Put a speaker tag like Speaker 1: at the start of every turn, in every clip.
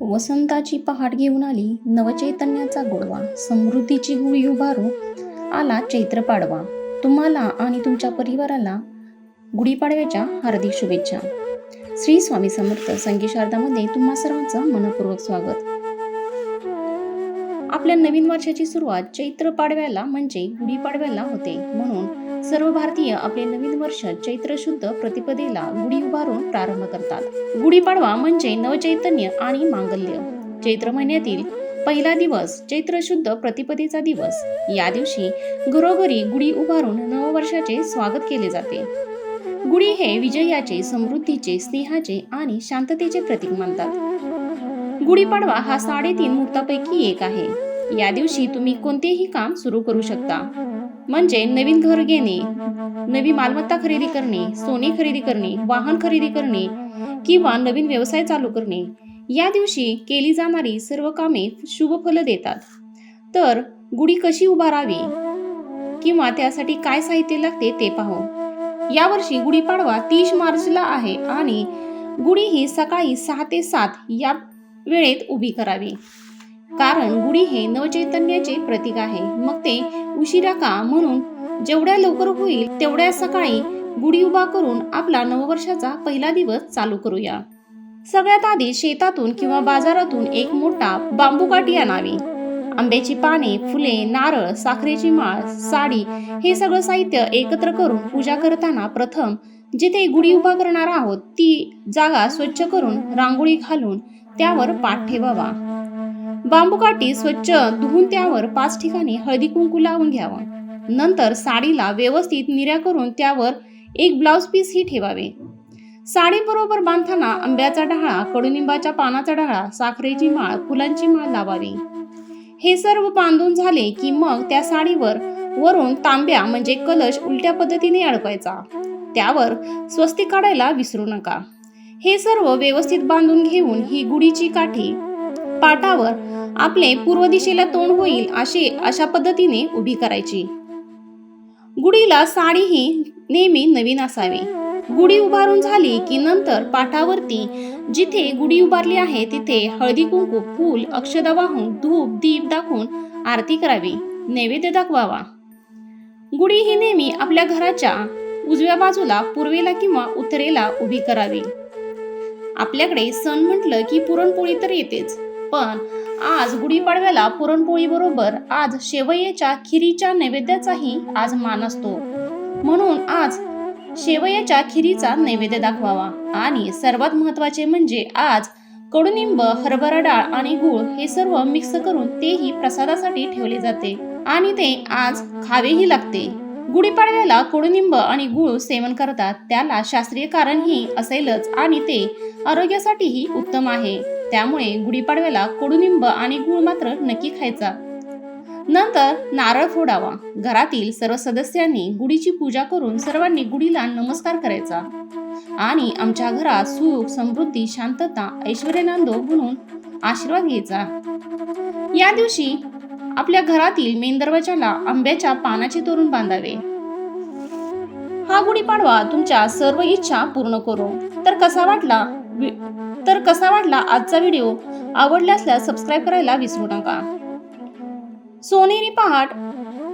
Speaker 1: वसंताची पहाट घेऊन आली. नवचैतन्याचा गोडवा समृद्धीची गुळी उभारू आला चैत्र पाडवा. तुम्हाला आणि तुमच्या परिवाराला गुढीपाडव्याच्या हार्दिक शुभेच्छा. श्री स्वामी समर्थ संगीत शारदामध्ये तुम्हा सर्वांचं मनपूर्वक स्वागत. आपल्या नवीन वर्षाची सुरुवात चैत्र पाडव्याला म्हणजे गुढीपाडव्याला होते. म्हणून सर्व भारतीय आपले नवीन वर्ष चैत्र शुद्ध प्रतिपदेला गुढी उभारून प्रारंभ करतात. गुढीपाडवा म्हणजे नवचैतन्य आणि मांगल्य. चैत्र महिन्यातील पहिला दिवस चैत्र शुद्ध प्रतिपदेचा दिवस. या दिवशी घरोघरी गुढी उभारून नववर्षाचे स्वागत केले जाते. गुढी हे विजयाचे समृद्धीचे स्नेहाचे आणि शांततेचे प्रतीक मानतात. गुढीपाडवा हा साडेतीन मुहूर्तापैकी एक आहे. या दिवशी तुम्ही कोणतेही काम सुरू करू शकता. म्हणजे नवीन घर घेणे नवी मालमत्ता खरेदी करणे सोने खरेदी करणे वाहन खरेदी करणे किंवा नवीन व्यवसाय चालू करणे या दिवशी केली जाणारी सर्व कामे शुभ फल देतात. तर गुढी कशी उभारावी किंवा त्यासाठी काय साहित्य लागते ते पाहू. यावर्षी गुढीपाडवा तीस मार्चला आहे आणि गुढी ही सकाळी सहा ते सात या वेळेत उभी करावी. कारण गुढी हे नवचैतन्याचे प्रतीक आहे. मग ते उशिरा का? म्हणून जेवढ्या लवकर होईल तेवढ्या सकाळी गुढी उभा करून आपला नववर्षाचा पहिला दिवस चालू करूया. सगळ्यात आधी शेतातून किंवा बाजारातून एक मोठा बांबू काठी आणावी. आंब्याची पाने फुले नारळ साखरेची माळ साडी हे सगळं साहित्य एकत्र करून पूजा करताना प्रथम जिथे गुढी उभा करणार आहोत ती जागा स्वच्छ करून रांगोळी घालून त्यावर पाठ ठेवावा. बांबू काठी स्वच्छ धुवून त्यावर पाच ठिकाणी हळदी कुंकू लावून घ्यावं. नंतर साडीला व्यवस्थित निऱ्या करून त्यावर एक ब्लाउज पीस ही ठेवावे. साडी बरोबर बांधताना आंब्याचा डहाळा कडुनिंबाच्या पानाचा डहाळा साखरेची माळ फुलांची माळ लावावी. हे सर्व बांधून झाले की मग त्या साडीवर वरून तांब्या म्हणजे कलश उलट्या पद्धतीने अडकवायचा. त्यावर स्वस्तिक काढायला विसरू नका. हे सर्व व्यवस्थित बांधून घेऊन ही गुढीची काठी पाटावर आपले पूर्व दिशेला तोंड होईल अशी अशा पद्धतीने उभी करायची. गुढीला साडी ही नेहमी नवीन असावी. गुढी उभारून झाली की नंतर पाठावरती जिथे गुढी उभारली आहे तिथे हळदी कुंकू फूल अक्षदा वाहून धूप दीप दाखवून आरती करावी. नैवेद्य दाखवावा. गुढी ही नेहमी आपल्या घराच्या उजव्या बाजूला पूर्वेला किंवा उत्तरेला उभी करावी. आपल्याकडे सण म्हटलं की पुरणपोळी तर येतेच. पण आज गुढीपाडव्याला पुरणपोळी बरोबर आज शेवयाच्या खिरीच्या नैवेद्याचाही आज मान असतो. म्हणून आज शेवयाच्या खिरीचा नैवेद्य दाखवावा. आणि सर्वात महत्त्वाचे म्हणजे आज कडुनिंब हरभरा डाळ आणि गूळ हे सर्व मिक्स करून तेही प्रसादासाठी ठेवले जाते. आणि ते आज खावेही लागते. गुढीपाडव्याला कोडुनिंब आणि गुळ सेवन करतात. त्याला शास्त्रीय कारणही असेलच आणि ते आरोग्यासाठीही उत्तम आहे. त्यामुळे गुढीपाडव्याला कोडुनिंब आणि गुळ मात्र नक्की खायचा. नंतर नारळ फोडावा. घरातील सर्व सदस्यांनी गुढीची पूजा करून सर्वांनी गुढीला नमस्कार करायचा. आणि आमच्या घरात सुख समृद्धी शांतता ऐश्वर्य नांदो म्हणून आशीर्वाद घ्यायचा. या दिवशी आपल्या घरातील मेन दरवाजाला आंब्याच्या पानाचे तोरण बांधावे. हा गुढीपाडवा तुमच्या सर्व इच्छा पूर्ण करू. तर कसा वाटला वि- तर कसा वाटला आजचा व्हिडिओ? आवडला असल्यास सबस्क्राईब करायला विसरू नका. सोनेरी पहाट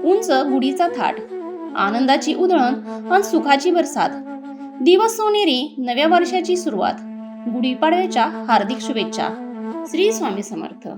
Speaker 1: उंच गुढीचा थाट आनंदाची उधळण आणि सुखाची बरसात. दिवस सोनेरी नव्या वर्षाची सुरुवात. गुढीपाडव्याच्या हार्दिक शुभेच्छा. श्री स्वामी समर्थ.